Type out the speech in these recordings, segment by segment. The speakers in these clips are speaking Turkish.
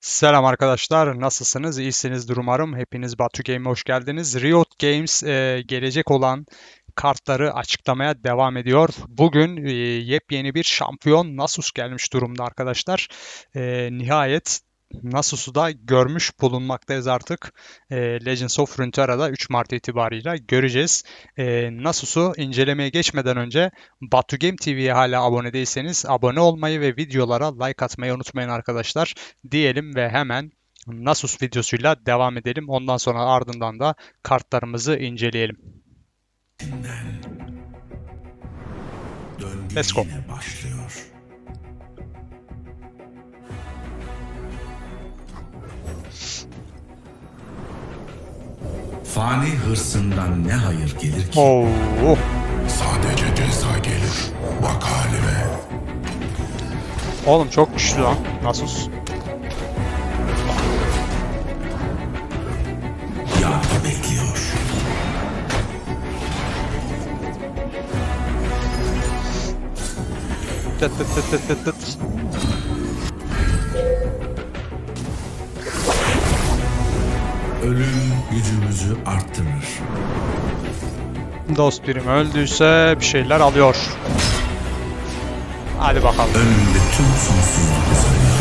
Selam arkadaşlar, nasılsınız? İyisinizdir umarım. Hepiniz Batu Game'e hoş geldiniz. Riot Games e, gelecek olan kartları açıklamaya devam ediyor. Bugün e, yepyeni bir şampiyon Nasus gelmiş durumda arkadaşlar. E, nihayet Nasus'u da görmüş bulunmaktayız artık. E, Legends of Runeterra'da 3 Mart itibarıyla göreceğiz. E, Nasus'u incelemeye geçmeden önce Batu Game TV'ye hala abone değilseniz abone olmayı ve videolara like atmayı unutmayın arkadaşlar diyelim ve hemen Nasus videosuyla devam edelim. Ondan sonra ardından da kartlarımızı inceleyelim. Let's go. başlıyor. Fani hırsından ne hayır gelir ki? Oo, Sadece ceza gelir. Bak halime. oğlum çok güçlü lan Nasus. Yargı bekliyor. Tıt tıt tıt tıt tıt Ölüm gücümüzü arttırır. Dost birim öldüyse bir şeyler alıyor. Hadi bakalım. Önümde tüm sonsuzluk uzanıyor.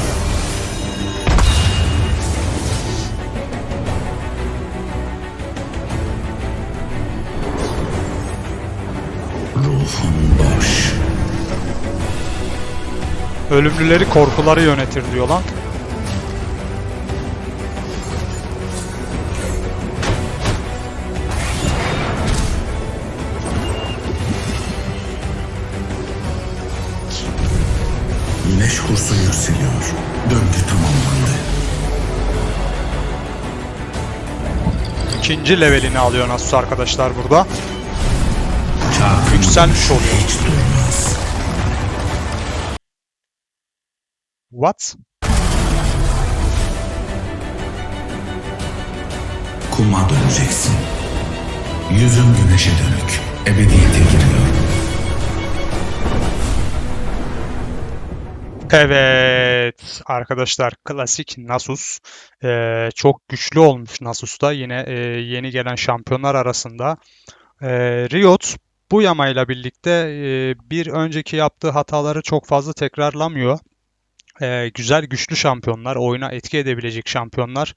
Ruhum boş. Ölümlüleri korkuları yönetir diyor lan. İkinci levelini alıyor Nasus arkadaşlar burada. Yükselmiş oluyor. What? Kuma döneceksin. Yüzün güneşe dönük. Ebediyete giriyor. Evet arkadaşlar klasik Nasus Ee, çok güçlü olmuş Nasus'ta yine e, yeni gelen şampiyonlar arasında. Ee, Riot bu yamayla birlikte e, bir önceki yaptığı hataları çok fazla tekrarlamıyor. Ee, güzel güçlü şampiyonlar, oyuna etki edebilecek şampiyonlar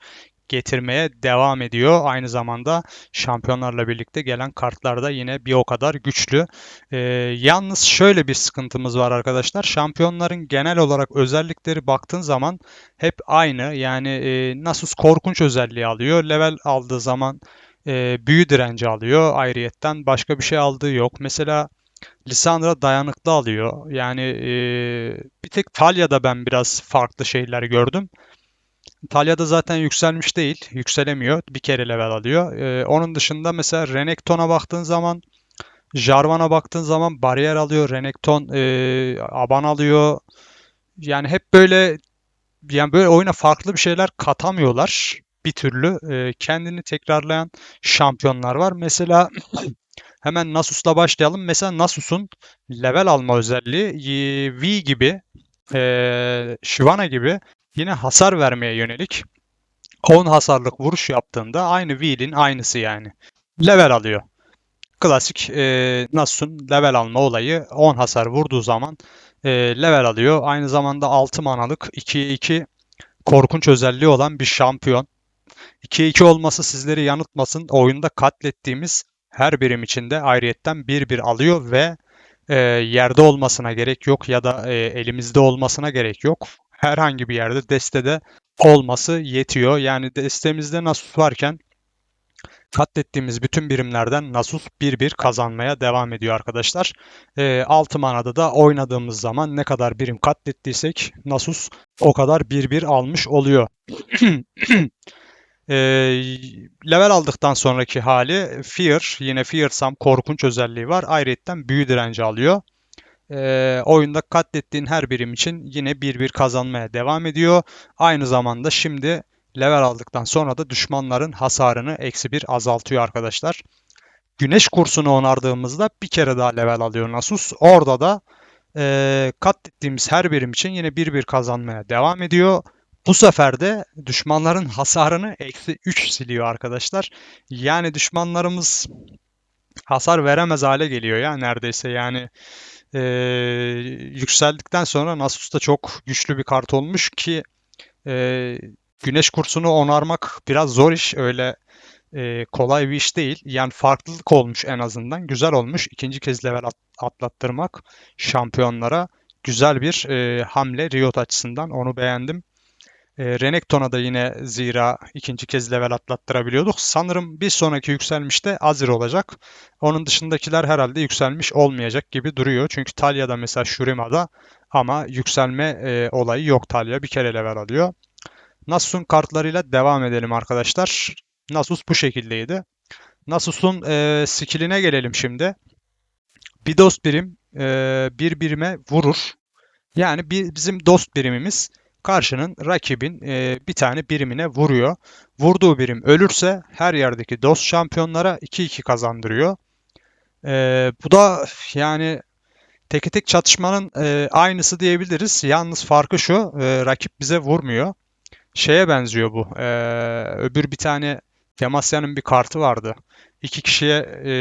getirmeye devam ediyor. Aynı zamanda şampiyonlarla birlikte gelen kartlar da yine bir o kadar güçlü. Ee, yalnız şöyle bir sıkıntımız var arkadaşlar. Şampiyonların genel olarak özellikleri baktığın zaman hep aynı. Yani e, Nasus korkunç özelliği alıyor. Level aldığı zaman e, büyü direnci alıyor. Ayrıyetten başka bir şey aldığı yok. Mesela Lissandra dayanıklı alıyor. Yani e, bir tek Talya'da ben biraz farklı şeyler gördüm. Talya'da zaten yükselmiş değil. Yükselemiyor. Bir kere level alıyor. E, onun dışında mesela Renekton'a baktığın zaman Jarvan'a baktığın zaman bariyer alıyor. Renekton e, aban alıyor. Yani hep böyle yani böyle oyuna farklı bir şeyler katamıyorlar bir türlü. E, kendini tekrarlayan şampiyonlar var. Mesela hemen Nasus'la başlayalım. Mesela Nasus'un level alma özelliği V gibi, e, Shyvana gibi yine hasar vermeye yönelik 10 hasarlık vuruş yaptığında aynı V'nin aynısı yani. Level alıyor klasik e, Nasus'un level alma olayı 10 hasar vurduğu zaman e, level alıyor. Aynı zamanda 6 manalık 2'ye 2 korkunç özelliği olan bir şampiyon. 2'ye 2 olması sizleri yanıltmasın. Oyunda katlettiğimiz her birim içinde ayrıyetten 1-1 alıyor ve e, yerde olmasına gerek yok ya da e, elimizde olmasına gerek yok. Herhangi bir yerde destede olması yetiyor. Yani destemizde Nasus varken katlettiğimiz bütün birimlerden Nasus 1-1 kazanmaya devam ediyor arkadaşlar. E, 6 manada da oynadığımız zaman ne kadar birim katlettiysek Nasus o kadar 1-1 almış oluyor. E, level aldıktan sonraki hali Fear. Yine Fearsome korkunç özelliği var. Ayrıca büyü direnci alıyor. E, oyunda katlettiğin her birim için yine 1-1 kazanmaya devam ediyor. Aynı zamanda şimdi level aldıktan sonra da düşmanların hasarını eksi bir azaltıyor arkadaşlar. Güneş kursunu onardığımızda bir kere daha level alıyor Nasus. Orada da e, katlettiğimiz her birim için yine 1-1 kazanmaya devam ediyor. Bu sefer de düşmanların hasarını eksi 3 siliyor arkadaşlar. Yani düşmanlarımız hasar veremez hale geliyor ya neredeyse yani e, yükseldikten sonra Nasus da çok güçlü bir kart olmuş ki e, güneş kursunu onarmak biraz zor iş öyle e, kolay bir iş değil. Yani farklılık olmuş en azından güzel olmuş ikinci kez level at- atlattırmak şampiyonlara güzel bir e, hamle Riot açısından onu beğendim. E, Renekton'a da yine zira ikinci kez level atlattırabiliyorduk. Sanırım bir sonraki yükselmişte Azir olacak. Onun dışındakiler herhalde yükselmiş olmayacak gibi duruyor. Çünkü Talya'da mesela Shurima'da ama yükselme e, olayı yok Talya. Bir kere level alıyor. Nasus'un kartlarıyla devam edelim arkadaşlar. Nasus bu şekildeydi. Nasus'un e, skilline gelelim şimdi. Bir dost birim e, bir birime vurur. Yani bir, bizim dost birimimiz karşının rakibin e, bir tane birimine vuruyor. Vurduğu birim ölürse her yerdeki dost şampiyonlara 2-2 kazandırıyor. E, bu da yani teke tek çatışmanın e, aynısı diyebiliriz. Yalnız farkı şu, e, rakip bize vurmuyor. Şeye benziyor bu. e, öbür bir tane Demacia'nın bir kartı vardı. İki kişiye e,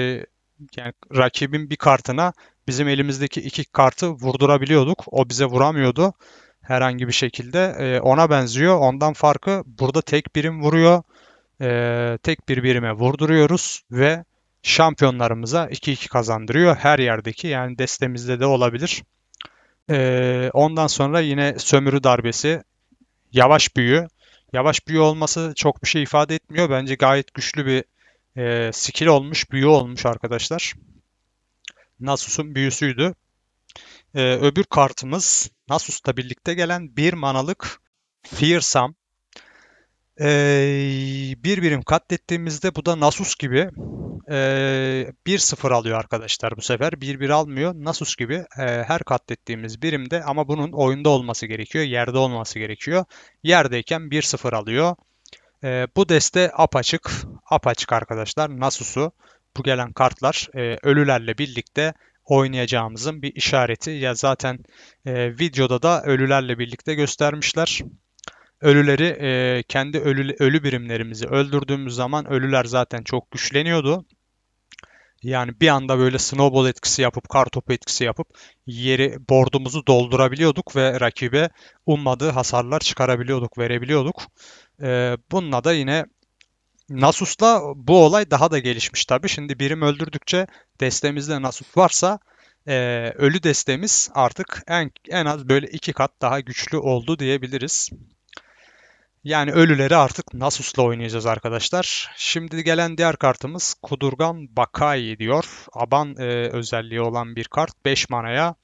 yani rakibin bir kartına bizim elimizdeki iki kartı vurdurabiliyorduk. O bize vuramıyordu herhangi bir şekilde. E, ona benziyor. Ondan farkı burada tek birim vuruyor. E, tek bir birime vurduruyoruz ve şampiyonlarımıza 2-2 kazandırıyor. Her yerdeki yani destemizde de olabilir. E, ondan sonra yine sömürü darbesi, yavaş büyü. Yavaş büyü olması çok bir şey ifade etmiyor. Bence gayet güçlü bir e, skill olmuş, büyü olmuş arkadaşlar. Nasus'un büyüsüydü. E, öbür kartımız Nasus'ta birlikte gelen bir manalık Fearsome. E, bir birim katlettiğimizde bu da Nasus gibi e, 1-0 alıyor arkadaşlar bu sefer. 1-1 almıyor. Nasus gibi e, her katlettiğimiz birimde ama bunun oyunda olması gerekiyor. Yerde olması gerekiyor. Yerdeyken 1-0 alıyor. E, bu deste apaçık. Apaçık arkadaşlar. Nasus'u bu gelen kartlar e, ölülerle birlikte oynayacağımızın bir işareti. Ya zaten e, videoda da ölülerle birlikte göstermişler. Ölüleri e, kendi ölü, ölü birimlerimizi öldürdüğümüz zaman ölüler zaten çok güçleniyordu. Yani bir anda böyle snowball etkisi yapıp, kartopu etkisi yapıp yeri bordumuzu doldurabiliyorduk ve rakibe ummadığı hasarlar çıkarabiliyorduk, verebiliyorduk. Ee, bununla da yine Nasus'la bu olay daha da gelişmiş tabii. Şimdi birim öldürdükçe destemizde Nasus varsa e, ölü destemiz artık en, en az böyle iki kat daha güçlü oldu diyebiliriz. Yani ölüleri artık Nasus'la oynayacağız arkadaşlar. Şimdi gelen diğer kartımız Kudurgan Bakai diyor. Aban e, özelliği olan bir kart. 5 manaya.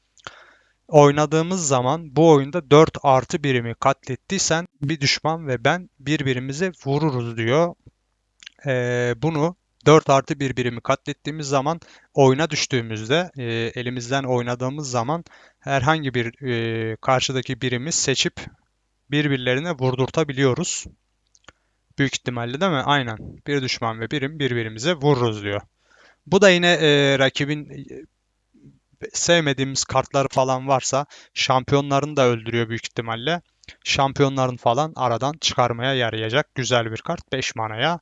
Oynadığımız zaman bu oyunda 4 artı birimi katlettiysen bir düşman ve ben birbirimize vururuz diyor. E, bunu 4 artı bir birimi katlettiğimiz zaman oyuna düştüğümüzde e, elimizden oynadığımız zaman herhangi bir e, karşıdaki birimi seçip birbirlerine vurdurtabiliyoruz. Büyük ihtimalle değil mi? Aynen. Bir düşman ve birim birbirimize vururuz diyor. Bu da yine e, rakibin sevmediğimiz kartları falan varsa şampiyonlarını da öldürüyor büyük ihtimalle. Şampiyonların falan aradan çıkarmaya yarayacak güzel bir kart. 5 manaya.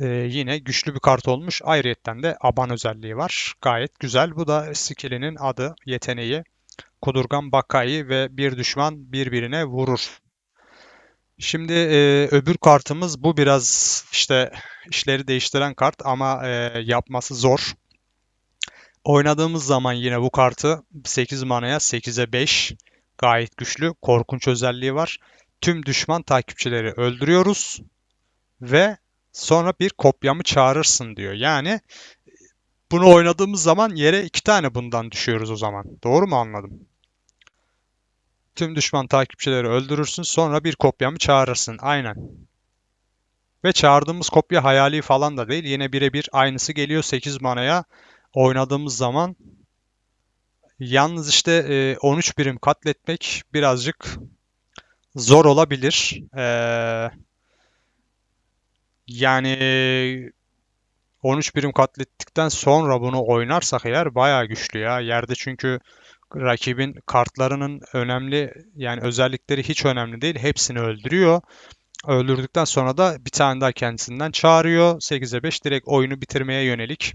E, yine güçlü bir kart olmuş. Ayrıyetten de aban özelliği var. Gayet güzel. Bu da skillinin adı, yeteneği. Kudurgan Bakai ve bir düşman birbirine vurur. Şimdi e, öbür kartımız bu biraz işte işleri değiştiren kart ama e, yapması zor. Oynadığımız zaman yine bu kartı 8 manaya 8'e 5 gayet güçlü korkunç özelliği var. Tüm düşman takipçileri öldürüyoruz ve sonra bir kopyamı çağırırsın diyor. Yani bunu oynadığımız zaman yere iki tane bundan düşüyoruz o zaman. Doğru mu anladım? Tüm düşman takipçileri öldürürsün sonra bir kopyamı çağırırsın. Aynen. Ve çağırdığımız kopya hayali falan da değil. Yine birebir aynısı geliyor 8 manaya oynadığımız zaman. Yalnız işte e, 13 birim katletmek birazcık zor olabilir. Ee, yani 13 birim katlettikten sonra bunu oynarsak eğer bayağı güçlü ya. Yerde çünkü rakibin kartlarının önemli yani özellikleri hiç önemli değil. Hepsini öldürüyor. Öldürdükten sonra da bir tane daha kendisinden çağırıyor. 8'e 5 direkt oyunu bitirmeye yönelik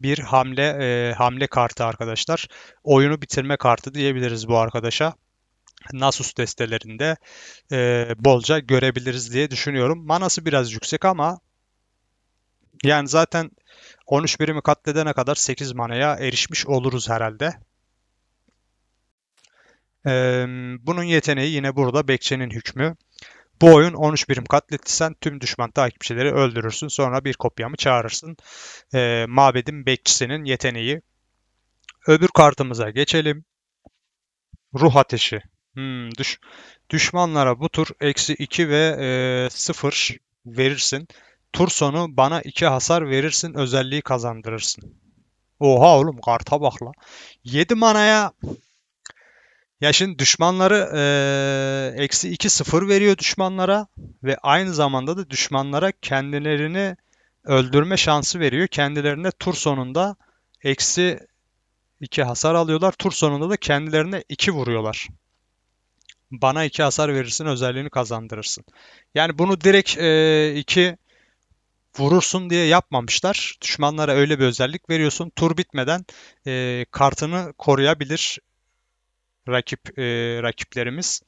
bir hamle e, hamle kartı arkadaşlar. Oyunu bitirme kartı diyebiliriz bu arkadaşa. Nasus destelerinde e, bolca görebiliriz diye düşünüyorum. Manası biraz yüksek ama yani zaten 13 birimi katledene kadar 8 manaya erişmiş oluruz herhalde. Ee, bunun yeteneği yine burada Bekçe'nin hükmü. Bu oyun 13 birim katlettiysen tüm düşman takipçileri öldürürsün. Sonra bir kopyamı çağırırsın. Ee, Mabedin Bekçisi'nin yeteneği. Öbür kartımıza geçelim. Ruh Ateşi. Hmm, düş düşmanlara bu tur eksi 2 ve e, 0 verirsin. Tur sonu bana 2 hasar verirsin özelliği kazandırırsın. Oha oğlum karta bak la. 7 manaya ya şimdi düşmanları eee, eksi 2 0 veriyor düşmanlara ve aynı zamanda da düşmanlara kendilerini öldürme şansı veriyor. Kendilerine tur sonunda eksi 2 hasar alıyorlar. Tur sonunda da kendilerine 2 vuruyorlar. Bana 2 hasar verirsin özelliğini kazandırırsın. Yani bunu direkt 2 vurursun diye yapmamışlar. Düşmanlara öyle bir özellik veriyorsun. Tur bitmeden e, kartını koruyabilir rakip e, rakiplerimiz.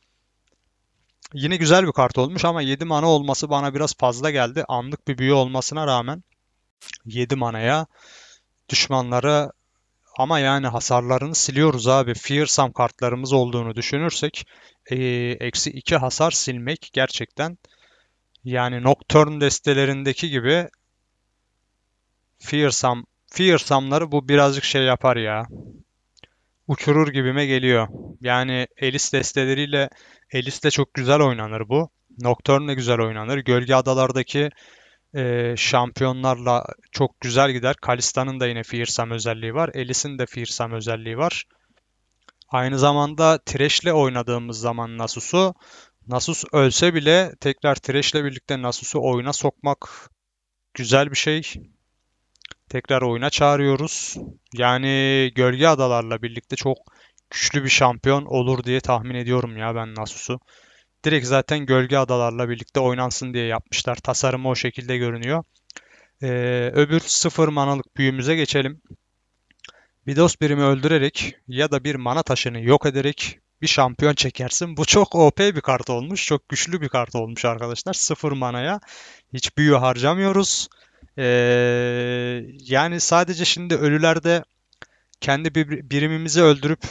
Yine güzel bir kart olmuş ama 7 mana olması bana biraz fazla geldi. Anlık bir büyü olmasına rağmen 7 manaya düşmanları ama yani hasarlarını siliyoruz abi. Fearsome kartlarımız olduğunu düşünürsek e, eksi 2 hasar silmek gerçekten yani Nocturne destelerindeki gibi Fearsome Fearsome'ları bu birazcık şey yapar ya. Uçurur gibime geliyor. Yani Elis desteleriyle Elis de çok güzel oynanır bu. Nocturne güzel oynanır. Gölge Adalar'daki e, şampiyonlarla çok güzel gider. Kalista'nın da yine Fearsome özelliği var. Elis'in de Fearsome özelliği var. Aynı zamanda Thresh'le oynadığımız zaman Nasus'u Nasus ölse bile tekrar Thresh'le birlikte Nasus'u oyuna sokmak güzel bir şey. Tekrar oyuna çağırıyoruz. Yani Gölge Adalar'la birlikte çok güçlü bir şampiyon olur diye tahmin ediyorum ya ben Nasus'u. Direkt zaten Gölge Adalar'la birlikte oynansın diye yapmışlar. Tasarımı o şekilde görünüyor. Ee, öbür sıfır manalık büyümüze geçelim. Bir dost birimi öldürerek ya da bir mana taşını yok ederek bir şampiyon çekersin. Bu çok OP bir kart olmuş. Çok güçlü bir kart olmuş arkadaşlar. Sıfır manaya hiç büyü harcamıyoruz. Ee, yani sadece şimdi ölülerde kendi bir, birimimizi öldürüp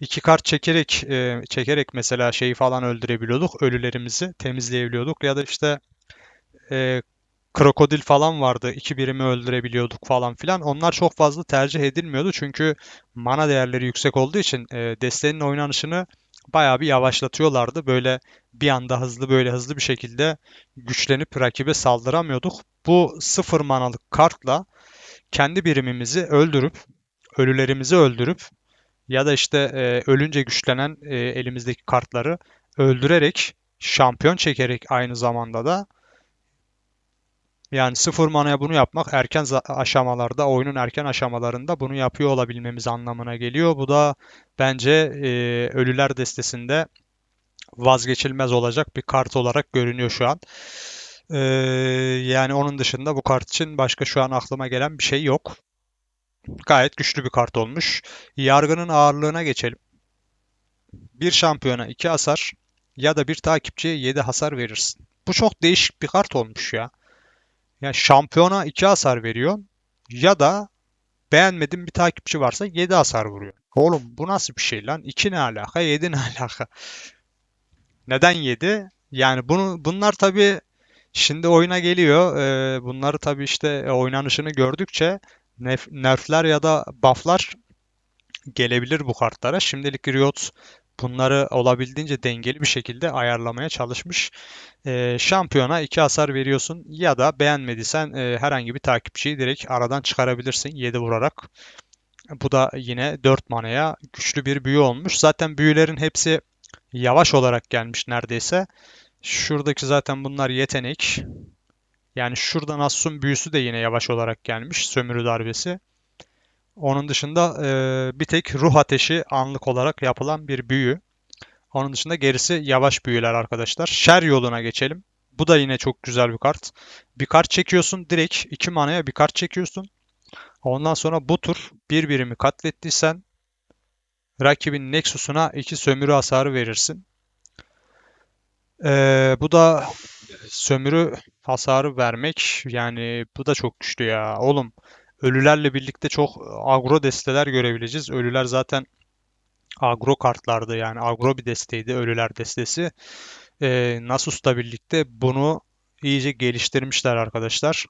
iki kart çekerek e, çekerek mesela şeyi falan öldürebiliyorduk. Ölülerimizi temizleyebiliyorduk. Ya da işte e, krokodil falan vardı. İki birimi öldürebiliyorduk falan filan. Onlar çok fazla tercih edilmiyordu. Çünkü mana değerleri yüksek olduğu için e, desteğinin oynanışını bayağı bir yavaşlatıyorlardı. Böyle bir anda hızlı böyle hızlı bir şekilde güçlenip rakibe saldıramıyorduk. Bu sıfır manalık kartla kendi birimimizi öldürüp, ölülerimizi öldürüp ya da işte e, ölünce güçlenen e, elimizdeki kartları öldürerek şampiyon çekerek aynı zamanda da yani sıfır manaya bunu yapmak erken aşamalarda, oyunun erken aşamalarında bunu yapıyor olabilmemiz anlamına geliyor. Bu da bence e, ölüler destesinde vazgeçilmez olacak bir kart olarak görünüyor şu an. Ee, yani onun dışında bu kart için başka şu an aklıma gelen bir şey yok. Gayet güçlü bir kart olmuş. Yargının ağırlığına geçelim. Bir şampiyona 2 hasar ya da bir takipçiye 7 hasar verirsin. Bu çok değişik bir kart olmuş ya. Yani şampiyona 2 hasar veriyor ya da beğenmediğin bir takipçi varsa 7 hasar vuruyor. Oğlum bu nasıl bir şey lan? 2 ne alaka? 7 ne alaka? Neden 7? Yani bunu bunlar tabii şimdi oyuna geliyor. Ee, bunları tabii işte e, oynanışını gördükçe nerfler ya da bufflar gelebilir bu kartlara. Şimdilik Riot bunları olabildiğince dengeli bir şekilde ayarlamaya çalışmış. Ee, şampiyona 2 hasar veriyorsun ya da beğenmediysen e, herhangi bir takipçiyi direkt aradan çıkarabilirsin 7 vurarak. Bu da yine 4 manaya güçlü bir büyü olmuş. Zaten büyülerin hepsi yavaş olarak gelmiş neredeyse. Şuradaki zaten bunlar yetenek. Yani şuradan Assun büyüsü de yine yavaş olarak gelmiş. Sömürü darbesi. Onun dışında e, bir tek ruh ateşi anlık olarak yapılan bir büyü. Onun dışında gerisi yavaş büyüler arkadaşlar. Şer yoluna geçelim. Bu da yine çok güzel bir kart. Bir kart çekiyorsun direkt 2 manaya bir kart çekiyorsun. Ondan sonra bu tur bir birimi katlettiysen rakibin Nexus'una 2 sömürü hasarı verirsin. Ee, bu da sömürü hasarı vermek yani bu da çok güçlü ya. Oğlum ölülerle birlikte çok agro desteler görebileceğiz. Ölüler zaten agro kartlardı yani agro bir desteydi ölüler destesi. Ee, Nasus'la birlikte bunu iyice geliştirmişler arkadaşlar.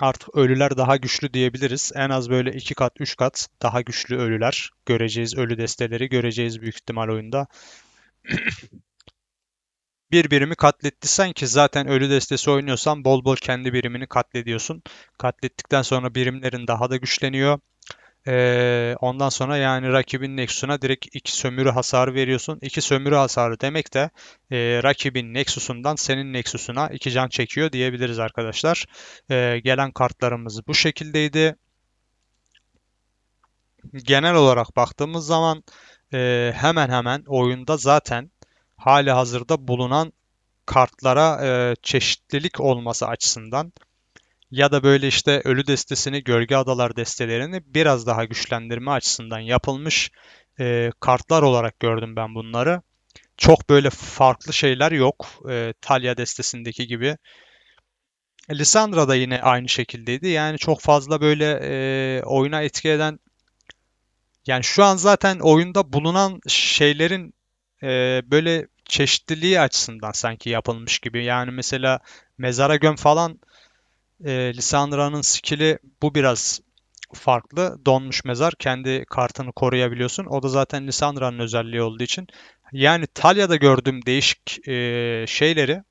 Artık ölüler daha güçlü diyebiliriz. En az böyle 2 kat 3 kat daha güçlü ölüler göreceğiz. Ölü desteleri göreceğiz büyük ihtimal oyunda. Bir birimi katlettiysen ki zaten ölü destesi oynuyorsan bol bol kendi birimini katlediyorsun. Katlettikten sonra birimlerin daha da güçleniyor. Ee, ondan sonra yani rakibin Nexus'una direkt iki sömürü hasarı veriyorsun. İki sömürü hasarı demek de e, rakibin Nexus'undan senin Nexus'una iki can çekiyor diyebiliriz arkadaşlar. Ee, gelen kartlarımız bu şekildeydi. Genel olarak baktığımız zaman e, hemen hemen oyunda zaten hali hazırda bulunan kartlara e, çeşitlilik olması açısından ya da böyle işte ölü destesini, gölge adalar destelerini biraz daha güçlendirme açısından yapılmış e, kartlar olarak gördüm ben bunları. Çok böyle farklı şeyler yok. E, Talia destesindeki gibi. Lissandra da yine aynı şekildeydi. Yani çok fazla böyle e, oyuna etki eden yani şu an zaten oyunda bulunan şeylerin e, böyle çeşitliliği açısından sanki yapılmış gibi. Yani mesela mezara göm falan e, Lissandra'nın skill'i bu biraz farklı. Donmuş mezar kendi kartını koruyabiliyorsun. O da zaten Lissandra'nın özelliği olduğu için. Yani Talya'da gördüğüm değişik e, şeyleri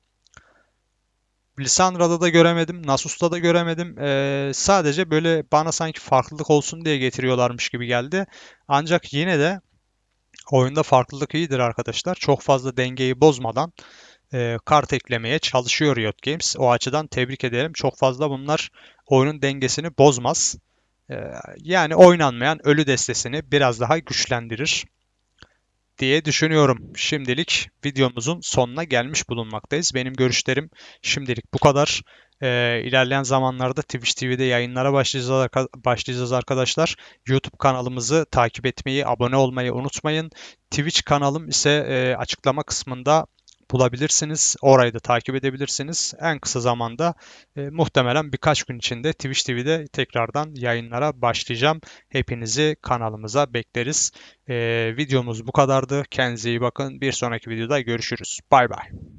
Lissandra'da da göremedim, Nasus'ta da göremedim. E, sadece böyle bana sanki farklılık olsun diye getiriyorlarmış gibi geldi. Ancak yine de oyunda farklılık iyidir arkadaşlar. Çok fazla dengeyi bozmadan e, kart eklemeye çalışıyor Riot Games. O açıdan tebrik ederim. Çok fazla bunlar oyunun dengesini bozmaz. E, yani oynanmayan ölü destesini biraz daha güçlendirir diye düşünüyorum. Şimdilik videomuzun sonuna gelmiş bulunmaktayız. Benim görüşlerim şimdilik bu kadar. Ee, ilerleyen zamanlarda Twitch TV'de yayınlara başlayacağız arkadaşlar. YouTube kanalımızı takip etmeyi, abone olmayı unutmayın. Twitch kanalım ise e, açıklama kısmında bulabilirsiniz. Orayı da takip edebilirsiniz. En kısa zamanda e, muhtemelen birkaç gün içinde Twitch TV'de tekrardan yayınlara başlayacağım. Hepinizi kanalımıza bekleriz. E, videomuz bu kadardı. Kendinize iyi bakın. Bir sonraki videoda görüşürüz. Bay bay.